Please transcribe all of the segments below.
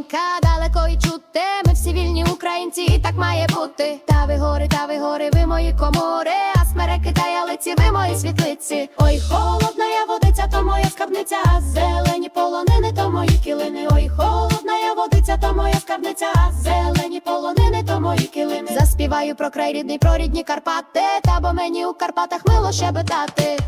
маленька, далеко і чути. Ми всі вільні українці, і так має бути. Та ви гори, та ви гори, ви мої комори, а смереки та ялиці, ви мої світлиці. Ой, холодна я водиця, то моя скарбниця, а зелені полонини, то мої килини, Ой, холодна я водиця, то моя скарбниця, а зелені полонини, то мої килини Заспіваю про край рідний, про рідні Карпати. Та бо мені у Карпатах мило щебетати.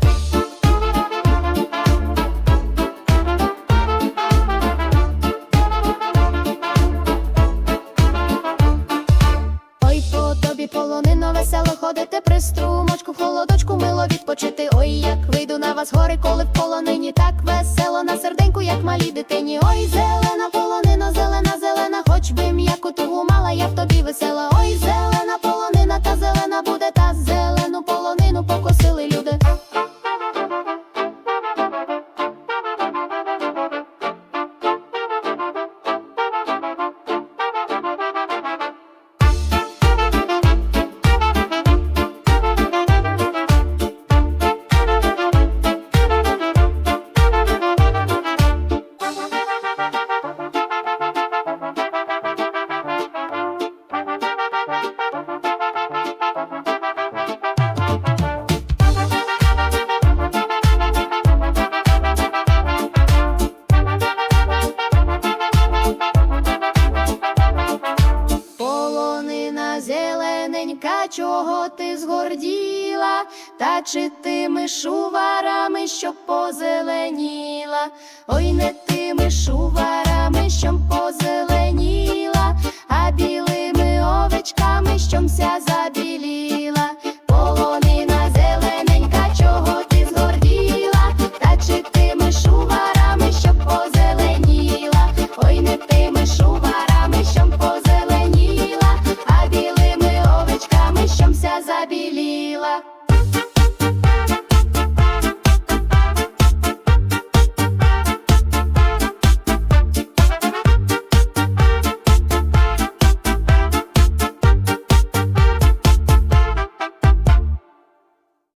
По тобі полонино весело ходити при струмочку, холодочку мило відпочити. Ой, як вийду на вас гори, коли в полонині так весело на серденьку, як малій дитині. Ой, зелена зелененька, чого ти згорділа, та чи тими шуварами, щоб позеленіла, ой, не тими шуварами, щоб позеленіла,